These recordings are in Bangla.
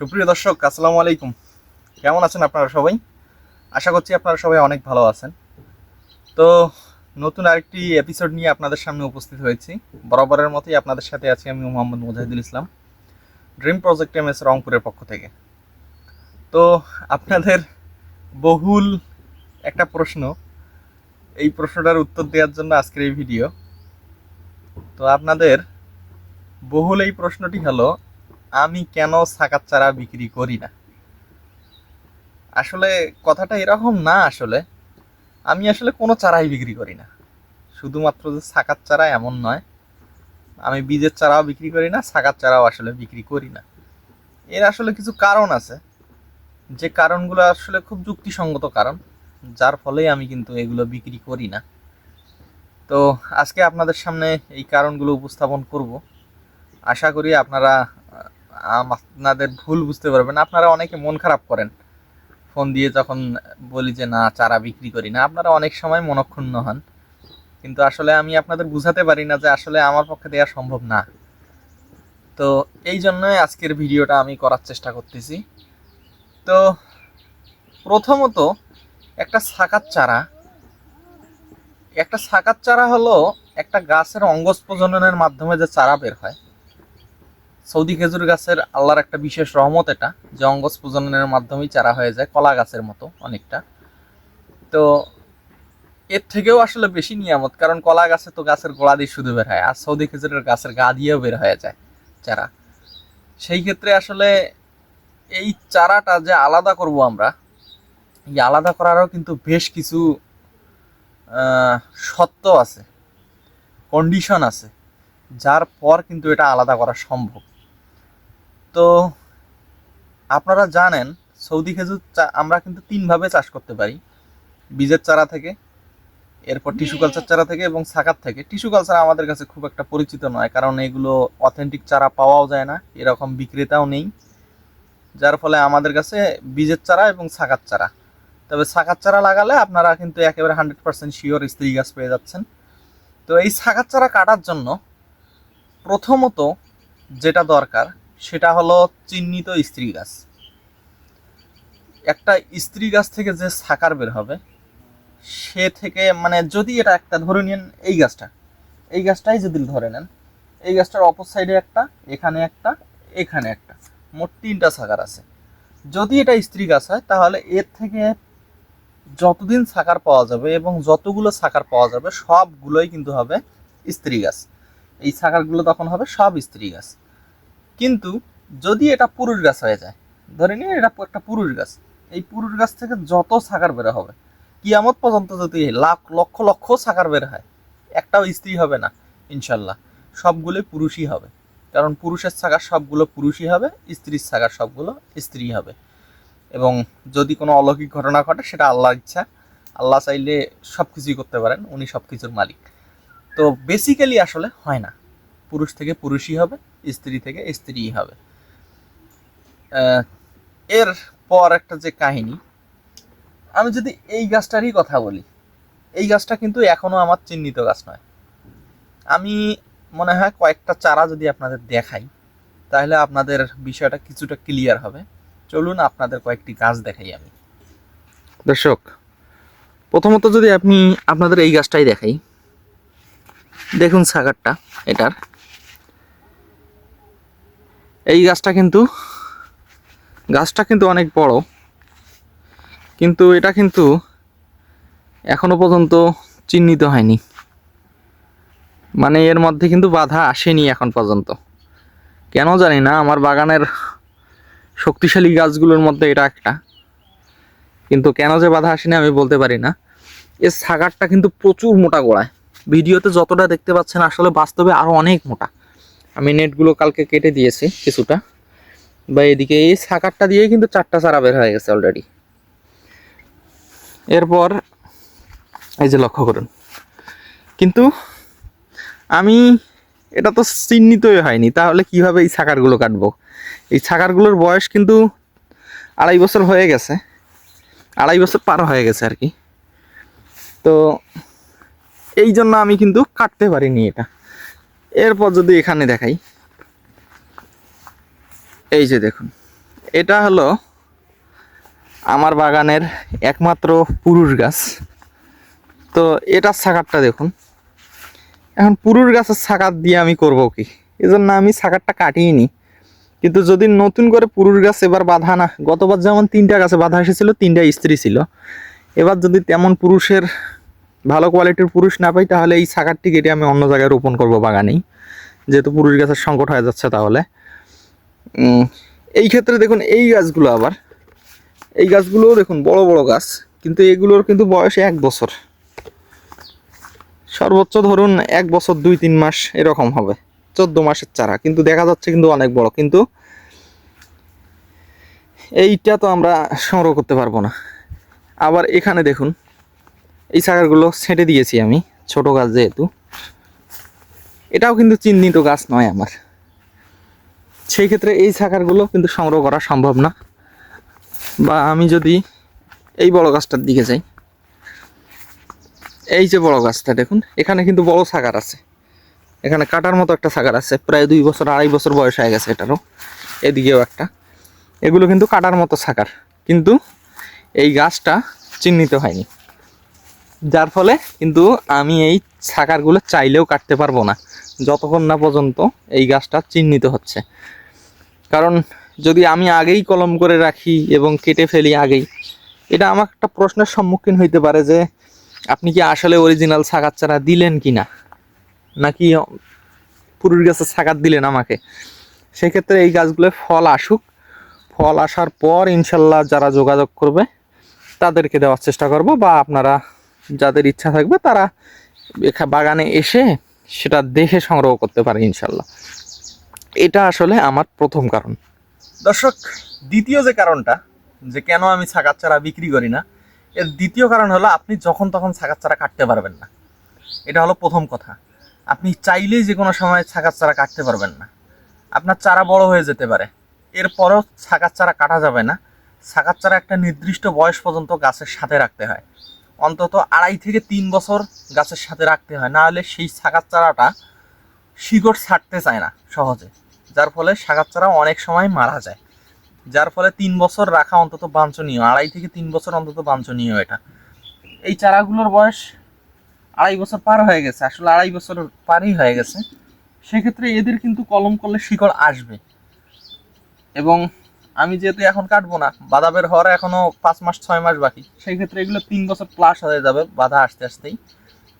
সুপ্রিয় দর্শক, আসসালামু আলাইকুম। কেমন আছেন আপনারা সবাই? আশা করছি আপনারা সবাই অনেক ভালো আছেন। তো নতুন আরেকটি এপিসোড নিয়ে আপনাদের সামনে উপস্থিত হয়েছি। বরাবরের মতোই আপনাদের সাথে আছি আমি Mohammad Mujahidul Islam dream project M S রংপুরের পক্ষ থেকে। তো আপনাদের বহুল একটা প্রশ্ন, এই প্রশ্নটার উত্তর দেওয়ার জন্য আজকের এই ভিডিও তো আপনাদের বহুল এই প্রশ্নটি হলো আমি কেন সাকাত চারা বিক্রি করি না? আসলে কথাটা এরকম না আসলে। আমি আসলে কোনো চারাই বিক্রি করি না। শুধুমাত্র যে সাকাত চারা এমন নয়, আমি বীজের চারাও বিক্রি করি না, সাকাত চারাও আসলে বিক্রি করি না। এর আসলে কিছু কারণ আছে। যে কারণগুলো আসলে খুব যুক্তিসঙ্গত কারণ, যার ফলেই আমি কিন্তু এগুলো বিক্রি করি না। তো আজকে আপনাদের সামনে এই কারণগুলো উপস্থাপন করব। আশা করি আপনারা আপনাদের ভুল বুঝতে পারবেন, আপনারা অনেকে মন খারাপ করেন। ফোন দিয়ে যখন বলি যে, না, চারা বিক্রি করি না, আপনারা অনেক সময় মনক্ষুণ্ণ হন। কিন্তু আসলে আমি আপনাদের বুঝাতে পারি না যে, আসলে আমার পক্ষে দেওয়া সম্ভব না। তো এই জন্যই আজকের ভিডিওটা আমি করার চেষ্টা করতেছি। তো প্রথমত একটা সাকাত চারা। একটা সাকাত চারা হলো একটা গাছের অঙ্গজ প্রজননের মাধ্যমে যে চারা বের হয়। সৌদি খেজুর গাছের আল্লাহর একটা বিশেষ রহমত এটা, যে অঙ্গজ প্রজননের মাধ্যমেই চারা হয়ে যায়, কলা গাছের মতো অনেকটা। তো এর থেকেও আসলে বেশি নিয়ামত, কারণ কলা গাছে তো গাছের গোড়া দিয়ে শুধু বের হয়, আর সৌদি খেজুরের গাছের গা দিয়েও বের হয়ে যায় চারা। সেই ক্ষেত্রে আসলে এই চারাটা যে আলাদা করব আমরা, এই আলাদা করারও কিন্তু বেশ কিছু সত্য আছে কন্ডিশন আছে, যার পর কিন্তু এটা আলাদা করা সম্ভব। তো আপনারা জানেন সৌদি খেজুর আমরা কিন্তু তিনভাবে চাষ করতে পারি। বীজের চারা থেকে এরপর টিস্যু কালচার চারা থেকে এবং সাকাত থেকে। টিস্যু কালচার আমাদের কাছে খুব একটা পরিচিত নয় কারণ এগুলো অথেন্টিক চারা পাওয়াও যায় না এরকম বিক্রেতাও নেই। যার ফলে আমাদের কাছে বীজের চারা এবং সাকাত চারা। তবে সাকাত চারা লাগালে আপনারা কিন্তু একেবারে হান্ড্রেড পার্সেন্ট শিওর স্ত্রী গাছ পেয়ে যাচ্ছেন। তো এই সাকাত চারা কাটার জন্য প্রথমত যেটা দরকার সেটা হলো চিহ্নিত স্ত্রী গাছ। একটা স্ত্রী গাছ থেকে যে সাকার বের হবে, সে থেকে মানে যদি এটা একটা, ধরে নেন এই গাছটা, এই গাছটাই যদি ধরে নেন, এই গাছটার অপর সাইডে একটা, এখানে একটা এখানে একটা, মোট তিনটা সাকার আছে। যদি এটা স্ত্রী গাছ হয়, তাহলে এর থেকে যতদিন সাকার পাওয়া যাবে এবং যতগুলো সাকার পাওয়া যাবে, সবগুলোই কিন্তু হবে স্ত্রী গাছ। এই সাকারগুলো তখন হবে সব স্ত্রী গাছ। কিন্তু যদি এটা পুরুষ গাছ হয়ে যায়, ধরে নিন এটা একটা পুরুষ গাছ, এই পুরুষ গাছ থেকে যত সাকার বের হবে, কিয়ামত পর্যন্ত যদি লাখ, লক্ষ লক্ষ সাকার বের হয়, একটাও স্ত্রী হবে না, ইনশাল্লাহ। সবগুলোই পুরুষই হবে। কারণ পুরুষের সাকার সবগুলো পুরুষই হবে, স্ত্রীর সাকার সবগুলো স্ত্রী হবে। এবং যদি কোনো অলৌকিক ঘটনা ঘটে, সেটা আল্লাহর ইচ্ছা। আল্লাহ চাইলে সব কিছুই করতে পারেন, উনি সব কিছুর মালিক। তো বেসিক্যালি আসলে হয় না। পুরুষ থেকে পুরুষই হবে। স্ত্রী থেকে স্ত্রীই হবে। এর পর একটা যে কাহিনী, আমি যদি এই গাছটারই কথা বলি, এই গাছটা কিন্তু এখনও আমার চিহ্নিত গাছ নয়। আমি মনে হয় কয়েকটা চারা যদি আপনাদের দেখাই, তাহলে আপনাদের বিষয়টা কিছুটা ক্লিয়ার হবে। চলুন আপনাদের কয়েকটি গাছ দেখাই আমি। দর্শক, প্রথমত যদি আপনি আপনাদের এই গাছটাই দেখাই, দেখুন সাগারটা, এটার। এই গাছটা কিন্তু গাছটা কিন্তু অনেক বড়, কিন্তু এটা কিন্তু এখনও পর্যন্ত চিহ্নিত হয়নি। মানে এর মধ্যে কিন্তু বাধা আসেনি এখন পর্যন্ত। কেন জানি না, আমার বাগানের শক্তিশালী গাছগুলোর মধ্যে এটা একটা। কিন্তু কেন যে বাধা আসেনি আমি বলতে পারি না। এর সাগারটা কিন্তু প্রচুর মোটা গোড়ায়। ভিডিওতে যতটা দেখতে পাচ্ছেন আসলে বাস্তবে আরও অনেক মোটা। আমি নেটগুলো কালকে কেটে দিয়েছি কিছুটা। বা এদিকে এই সাকারটা দিয়ে কিন্তু চারটা চারা বের হয়ে গেছে অলরেডি এরপর এই যে লক্ষ্য করুন। কিন্তু আমি এটা তো চিহ্নিতই হয়নি, তাহলে কীভাবে এই ছাকারগুলো কাটবো? এই ছাকারগুলোর বয়স কিন্তু আড়াই বছর হয়ে গেছে। আড়াই বছর পার হয়ে গেছে আর কি। তো এই জন্য আমি কিন্তু কাটতে পারিনি এটা। এরপর যদি এখানে দেখাই, এই যে দেখুন, এটা হলো আমার বাগানের একমাত্র পুরুষ গাছ। তো এটার সাকারটা দেখুন, এখন পুরুষ গাছের সাকার দিয়ে আমি করব কি? এজন্য আমি সাকারটা কাটিয়ে কিন্তু যদি নতুন করে পুরুষ গাছ এবার বাধা না, গতবার যেমন তিনটা গাছে বাধা এসেছিল, তিনটা স্ত্রী ছিল। এবার যদি তেমন পুরুষের ভালো কোয়ালিটির পুরুষ না পাই, তাহলে এই সাকারটি কেটে আমি অন্য জায়গায় রোপণ করব বাগানেই। যেহেতু পুরুষ গাছের সংকট হয়ে যাচ্ছে তাহলে। এই ক্ষেত্রে দেখুন, এই গাছগুলো আবার, এই গাছগুলোও দেখুন, বড় বড় গাছ, কিন্তু এগুলোর কিন্তু বয়স এক বছর। সর্বোচ্চ ধরুন এক বছর দুই তিন মাস এরকম হবে, চোদ্দ মাসের চারা, কিন্তু দেখা যাচ্ছে কিন্তু অনেক বড়, কিন্তু এইটা তো আমরা সংগ্রহ করতে পারব না। আবার এখানে দেখুন এই চাকারগুলো ছেঁটে দিয়েছি আমি, ছোট গাছ যেহেতু। এটাও কিন্তু চিহ্নিত গাছ নয় আমার। সেই ক্ষেত্রে এই চাকারগুলো কিন্তু সংগ্রহ করা সম্ভব না। বা আমি যদি এই বড় গাছটার দিকে যাই, এই যে বড় গাছটা দেখুন, এখানে কিন্তু বড় সাকার আছে। এখানে কাটার মতো একটা সাকার আছে, প্রায় দুই বছর, আড়াই বছর বয়স হয়ে গেছে এটারও, এদিকেও একটা। এগুলো কিন্তু কাটার মতো সাকার কিন্তু এই গাছটা চিহ্নিত হয়নি। যার ফলে কিন্তু আমি এই সাকারগুলো চাইলেও কাটতে পারব না। যতক্ষণ না পর্যন্ত এই গাছটা চিহ্নিত হচ্ছে। কারণ যদি আমি আগেই কলম করে রাখি এবং কেটে ফেলি আগেই, এটা আমার একটা প্রশ্নের সম্মুখীন হইতে পারে যে, আপনি কি আসলে অরিজিনাল সাকার চারা দিলেন কি না নাকি পুরুষ গাছের সাকার দিলেন আমাকে? সেক্ষেত্রে এই গাছগুলো ফল আসুক। ফল আসার পর ইনশাল্লাহ যারা যোগাযোগ করবে, তাদেরকে দেওয়ার চেষ্টা করব বা আপনারা যাদের ইচ্ছা থাকবে তারা বাগানে এসে সেটা দেখে সংগ্রহ করতে পারে ইনশাল্লাহ। এটা আসলে আমার প্রথম কারণ। দর্শক, দ্বিতীয় যে কারণটা, যে কেন আমি ছাগার চারা বিক্রি করি না, এর দ্বিতীয় কারণ হলো আপনি যখন তখন ছাগার চারা কাটতে পারবেন না। এটা হলো প্রথম কথা। আপনি চাইলেই যে কোনো সময় ছাগার চারা কাটতে পারবেন না। আপনার চারা বড় হয়ে যেতে পারে। এরপরও ছাগার চারা কাটা যাবে না। ছাগার চারা একটা নির্দিষ্ট বয়স পর্যন্ত গাছের সাথে রাখতে হয়। অন্তত আড়াই থেকে তিন বছর গাছের সাথে রাখতে হয়। না হলে সেই ছাগার চারাটা শিকড় ছাড়তে চায় না সহজে। যার ফলে শাকার চারা অনেক সময় মারা যায়। যার ফলে তিন বছর রাখা অন্তত বাঞ্ছনীয়। আড়াই থেকে তিন বছর অন্তত বাঞ্ছনীয় এটা। এই চারাগুলোর বয়স আড়াই বছর পার হয়ে গেছে। আসলে আড়াই বছর পারই হয়ে গেছে। সেক্ষেত্রে এদের কিন্তু কলম করলে শিকড় আসবে। এবং আমি যেহেতু এখন কাটবো না, বাধা বের হওয়ার এখনও পাঁচ মাস, ছয় মাস বাকি। সেই ক্ষেত্রে এগুলো তিন বছর প্লাস হয়ে যাবে বাধা আসতে আসতেই।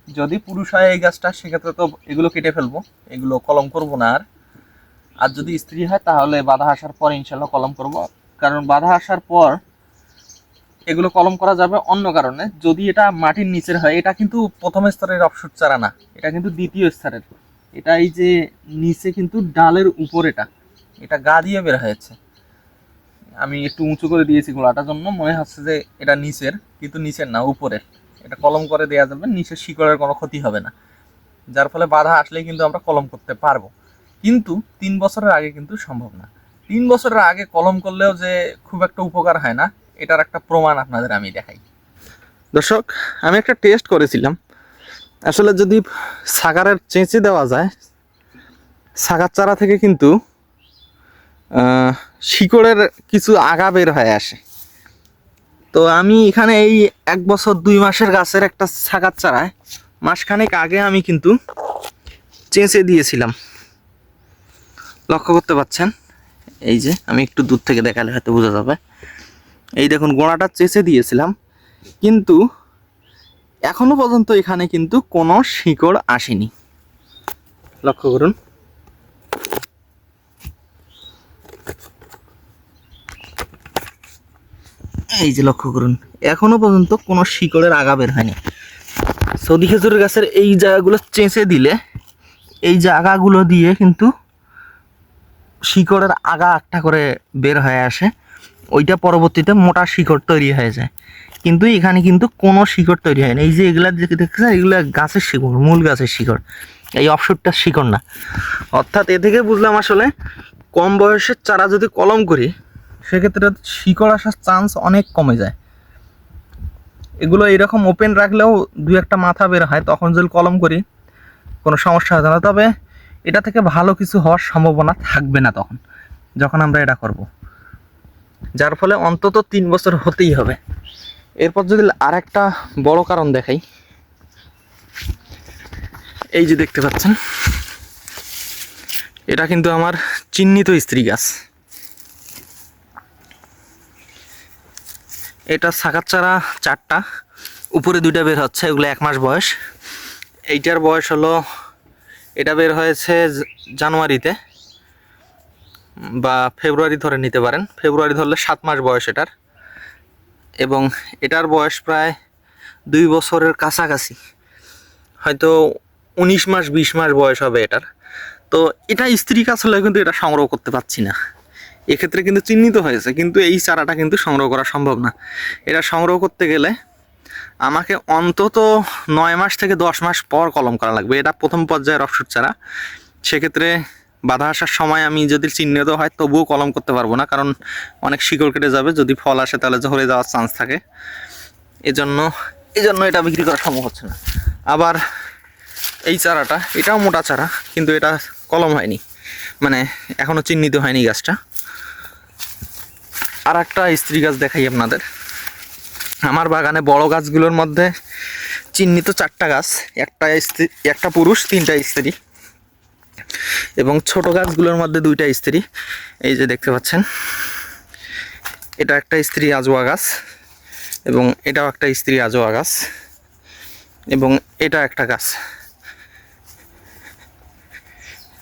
যদি পুরুষ হয় এই গাছটা, সেক্ষেত্রে তো এগুলো কেটে ফেলব, এগুলো কলম করব না আর। আর যদি স্ত্রী হয়, তাহলে বাধা আসার পর ইনশাল্লাহ কলম করব। কারণ বাধা আসার পর এগুলো কলম করা যাবে অন্য কারণে। যদি এটা মাটির নিচের হয়, এটা কিন্তু প্রথম স্তরের অফশুট চারা না, এটা কিন্তু দ্বিতীয় স্তরের। এটা এই যে নিচে কিন্তু ডালের উপর এটা এটা গা দিয়ে বের হয়েছে। আমি একটু উঁচু করে দিয়েছি গোলাটার জন্য, মনে হচ্ছে যে এটা নিচের, কিন্তু নিচের না, উপরের। এটা কলম করে দেওয়া যাবে, নিচের শিকড়ের কোনো ক্ষতি হবে না। যার ফলে বাধা আসলেই কিন্তু আমরা কলম করতে পারব। কিন্তু তিন বছরের আগে কিন্তু সম্ভব না। তিন বছরের আগে কলম করলেও যে খুব একটা উপকার হয় না, এটার একটা প্রমাণ আপনাদের আমি দেখাই। দর্শক, আমি একটা টেস্ট করেছিলাম। আসলে যদি সাগারের চেঁচে দেওয়া যায়, সাগার চারা থেকে কিন্তু শিকড়ের কিছু আগা বের হয়ে আসে। তো আমি এখানে এই এক বছর দুই মাসের গাছের একটা সাগার চারায় মাসখানেক আগে আমি কিন্তু চেঁচে দিয়েছিলাম। লক্ষ্য করতে পাচ্ছেন? এই যে, আমি একটু দূর থেকে দেখালে হয়তো বোঝা যাবে। এই দেখুন, গোড়াটা চেঁচে দিয়েছিলাম। কিন্তু এখনও পর্যন্ত এখানে কিন্তু কোনো শিকড় আসেনি। লক্ষ্য করুন। এই যে লক্ষ্য করুন, এখনও পর্যন্ত কোনো শিকড়ের আগা বের হয়নি। সৌদি খেজুরের গাছের এই জায়গাগুলো চেঁচে দিলে, এই জায়গাগুলো দিয়ে কিন্তু শিকড়ের আগা একটা করে বের হয়ে আসে। ওইটা পরবর্তীতে মোটা শিকড় তৈরি হয়ে যায়। কিন্তু এখানে কিন্তু কোনো শিকড় তৈরি হয় না এই যে এগুলা যে দেখছেন, এগুলো গাছের শিকড়, মূল গাছের শিকড়। এই অপসরটা শিকড় না। অর্থাৎ এ থেকে বুঝলাম আসলে কম বয়সের চারা যদি কলম করি সেক্ষেত্রে শিকড় আসার চান্স অনেক কমে যায়। এগুলো এরকম ওপেন রাখলেও দু একটা মাথা বের হয়, তখন যদি কলম করি, কোনো সমস্যা হবে না। তবে এটা থেকে ভালো কিছু হওয়ার সম্ভাবনা থাকবে না তখন, যখন আমরা এটা করব। যার ফলে অন্তত তিন বছর হতেই হবে। এরপর যদি আর একটা বড় কারণ দেখাই, এই যে দেখতে পাচ্ছেন, এটা কিন্তু আমার চিহ্নিত স্ত্রী গাছ। এটা শাকার চারা চারটা। উপরে দুইটা বের হচ্ছে, এগুলো এক মাস বয়স। এইটার বয়স হলো, এটা বের হয়েছে জানুয়ারিতে, বা ফেব্রুয়ারি ধরে নিতে পারেন। ফেব্রুয়ারি ধরলে সাত মাস বয়স এটার। এবং এটার বয়স প্রায় দুই বছরের কাছাকাছি। হয়তো উনিশ মাস, বিশ মাস বয়স হবে এটার। তো এটা স্ত্রী কাছ হলে কিন্তু এটা সংগ্রহ করতে পারছি না। এক্ষেত্রে কিন্তু চিহ্নিত হয়েছে, কিন্তু এই চারাটা কিন্তু সংগ্রহ করা সম্ভব না। এটা সংগ্রহ করতে গেলে আমাকে অন্তত নয় মাস থেকে দশ মাস পর কলম করা লাগবে। এটা প্রথম পর্যায়ের অফশুট চারা। সেক্ষেত্রে বাধা আসার সময় আমি যদি চিহ্নিত হয়, তবুও কলম করতে পারব না, কারণ অনেক শিকড় কেটে যাবে। যদি ফল আসে, তাহলে ঝরে যাওয়ার চান্স থাকে। এজন্য এই জন্য এটা বিক্রি করা সম্ভব হচ্ছে না। আবার এই চারাটা, এটাও মোটা চারা, কিন্তু এটা কলম হয়নি। মানে এখনও চিহ্নিত হয়নি গাছটা। আর একটা স্ত্রী গাছ দেখাই আপনাদের। আমার বাগানে বড় গাছগুলোর মধ্যে চিহ্নিত চারটা গাছ, একটা স্ত্রী একটা পুরুষ, তিনটা স্ত্রী এবং ছোট গাছগুলোর মধ্যে দুইটা স্ত্রী এই যে দেখতে পাচ্ছেন, এটা একটা স্ত্রী আজোয়া গাছ এবং এটাও একটা স্ত্রী আজোয়া গাছ এবং এটা একটা গাছ।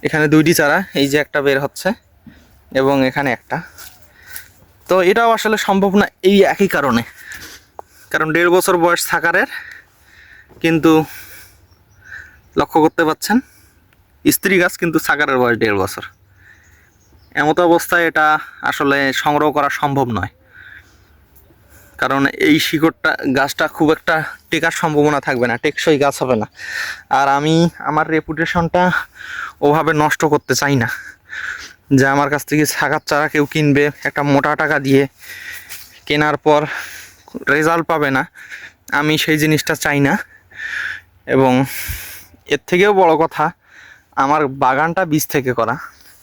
এখানে দুইটি চারা, এই যে একটা বের হচ্ছে এবং এখানে একটা। তো এটাও আসলে সম্ভব না এই একই কারণে। কারণ দেড় বছর বয়স থাকারের কিন্তু লক্ষ্য করতে পাচ্ছেন, স্ত্রী গাছ কিন্তু সাকারের বয়স দেড় বছর। এমতো অবস্থায় এটা আসলে সংগ্রহ করা সম্ভব নয়। কারণ এই শিকড়টা, গাছটা খুব একটা টেকার সম্ভাবনা থাকবে না, টেকসই গাছ হবে না। আর আমি, আমার রেপুটেশনটা ওভাবে নষ্ট করতে চাই না। যে আমার কাছ থেকে শাকার চারা কেউ কিনবে, একটা মোটা টাকা দিয়ে কেনার পর রেজাল্ট পাবে না। আমি সেই জিনিসটা চাই না। এবং এর থেকেও বড় কথা, আমার বাগানটা বীজ থেকে করা।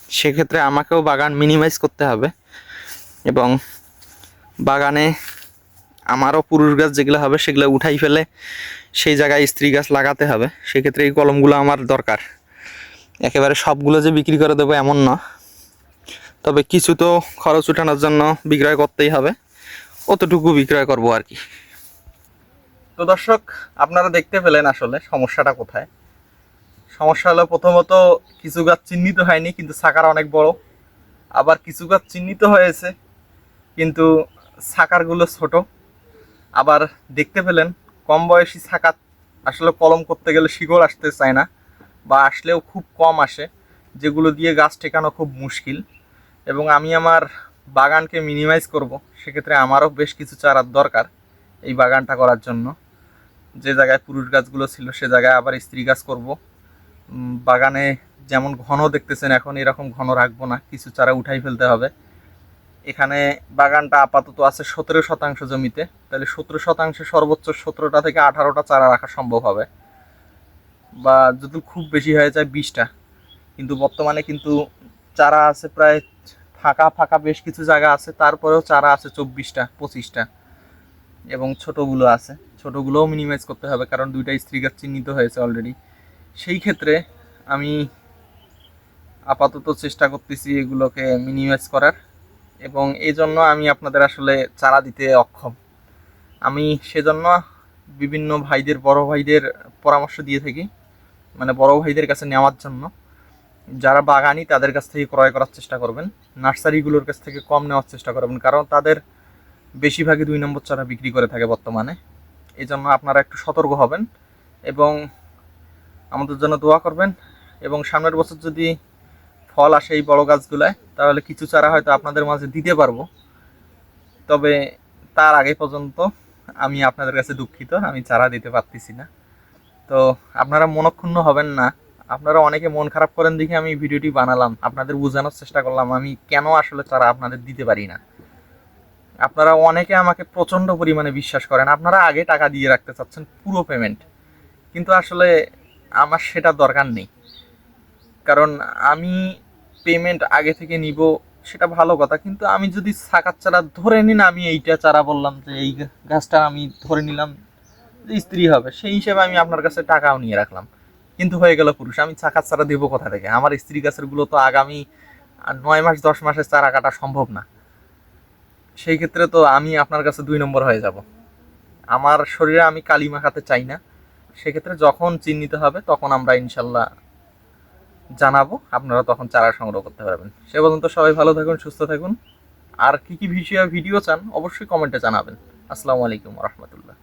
সেক্ষেত্রে আমাকেও বাগান মিনিমাইজ করতে হবে। এবং বাগানে আমারও পুরুষ গাছ যেগুলো হবে সেগুলো উঠাই ফেলে সেই জায়গায় স্ত্রী গাছ লাগাতে হবে। সেক্ষেত্রে এই কলমগুলো আমার দরকার। একেবারে সবগুলো যে বিক্রি করে দেবো এমন না। তবে কিছু তো খরচ উঠানোর জন্য বিক্রয় করতেই হবে। অতটুকু বিক্রয় করব আর কি। তো দর্শক, আপনারা দেখতে পেলেন আসলে সমস্যাটা কোথায়। সমস্যা হলো প্রথমত কিছু গাছ চিহ্নিত হয়নি, কিন্তু সাকার অনেক বড়। আবার কিছু গাছ চিহ্নিত হয়েছে, কিন্তু সাকারগুলো ছোট। আবার দেখতে পেলেন কম বয়সী সাকার আসলে কলম করতে গেলে শিকড় আসতে চায় না, বা আসলেও খুব কম আসে, যেগুলো দিয়ে গাছ টেকানো খুব মুশকিল। এবং আমি আমার বাগানকে মিনিমাইজ করব, সেক্ষেত্রে আমারও বেশ কিছু চারার দরকার এই বাগানটা করার জন্য। যে জায়গায় পুরুষ গাছগুলো ছিল, সে জায়গায় আবার স্ত্রী গাছ করব। বাগানে যেমন ঘন দেখতেছেন, এখন এরকম ঘন রাখব না, কিছু চারা উঠাই ফেলতে হবে। এখানে বাগানটা আপাতত আছে সতেরো শতাংশ জমিতে, তাহলে সতেরো শতাংশে সর্বোচ্চ সতেরোটা থেকে আঠারোটা চারা রাখা সম্ভব হবে। বা যদি খুব বেশি হয়ে যায়, বিশটা। কিন্তু বর্তমানে কিন্তু চারা আছে প্রায় ফাঁকা ফাঁকা বেশ কিছু জায়গা আছে, তারপরেও চারা আছে চব্বিশটা, পঁচিশটা। এবং ছোটোগুলো আছে। ছোটোগুলোও মিনিমাইজ করতে হবে, কারণ দুইটা স্ত্রী গাছ চিহ্নিত হয়েছে অলরেডি সেই ক্ষেত্রে আমি আপাতত চেষ্টা করতেছি এগুলোকে মিনিমাইজ করার। এবং এই জন্য আমি আপনাদের আসলে চারা দিতে অক্ষম। আমি সেজন্য বিভিন্ন ভাইদের, বড় ভাইদের পরামর্শ দিয়ে থাকি। মানে বড় ভাইদের কাছে নেওয়ার জন্য। যারা বাগানি, তাদের কাছ থেকে ক্রয় করার চেষ্টা করবেন। নার্সারিগুলোর কাছ থেকে কম নেওয়ার চেষ্টা করবেন, কারণ তাদের বেশিরভাগই দুই নম্বর চারা বিক্রি করে থাকে বর্তমানে। এই জন্য আপনারা একটু সতর্ক হবেন এবং আমাদের জন্য দোয়া করবেন। এবং সামনের বছর যদি ফল আসে এই বড় গাছগুলায়, তাহলে কিছু চারা হয়তো আপনাদের মাঝে দিতে পারব। তবে তার আগে পর্যন্ত আমি আপনাদের কাছে দুঃখিত, আমি চারা দিতে পারতেছি না। তো আপনারা মনক্ষুণ্ণ হবেন না। আপনারা অনেকে মন খারাপ করেন দেখে আমি ভিডিওটি বানালাম। আপনাদের বোঝানোর চেষ্টা করলাম, আমি কেন আসলে চারা আপনাদের দিতে পারি না? আপনারা অনেকে আমাকে প্রচণ্ড পরিমাণে বিশ্বাস করেন। আপনারা আগে টাকা দিয়ে রাখতে চাচ্ছেন পুরো পেমেন্ট কিন্তু আসলে আমার সেটা দরকার নেই। কারণ আমি পেমেন্ট আগে থেকে নিব, সেটা ভালো কথা। কিন্তু আমি যদি শাকার চারা ধরে নিন, আমি এইটা চারা বললাম যে এই গাছটা আমি ধরে নিলাম, স্ত্রী হবে। সেই হিসেবে আমি আপনার কাছে টাকাও নিয়ে রাখলাম। কিন্তু হয়ে গেল পুরুষ। আমি শাকার চারা দেবো কোথা থেকে? আমার স্ত্রী গাছেরগুলো তো আগামী নয় মাস, দশ মাসের চারা কাটা সম্ভব না। সেই ক্ষেত্রে তো আমি আপনার কাছে দুই নম্বর হয়ে যাব। আমার শরীরে আমি কালি মাখাতে চাই না। সেক্ষেত্রে যখন চিহ্নিত হবে, তখন আমরা ইনশাল্লাহ জানাব, আপনারা তখন চারা সংগ্রহ করতে পারবেন। সে পর্যন্ত সবাই ভালো থাকুন, সুস্থ থাকুন। আর কি কি বিষয়ে ভিডিও চান, অবশ্যই কমেন্টে জানাবেন। আসসালামু আলাইকুম রহমতুল্লাহ।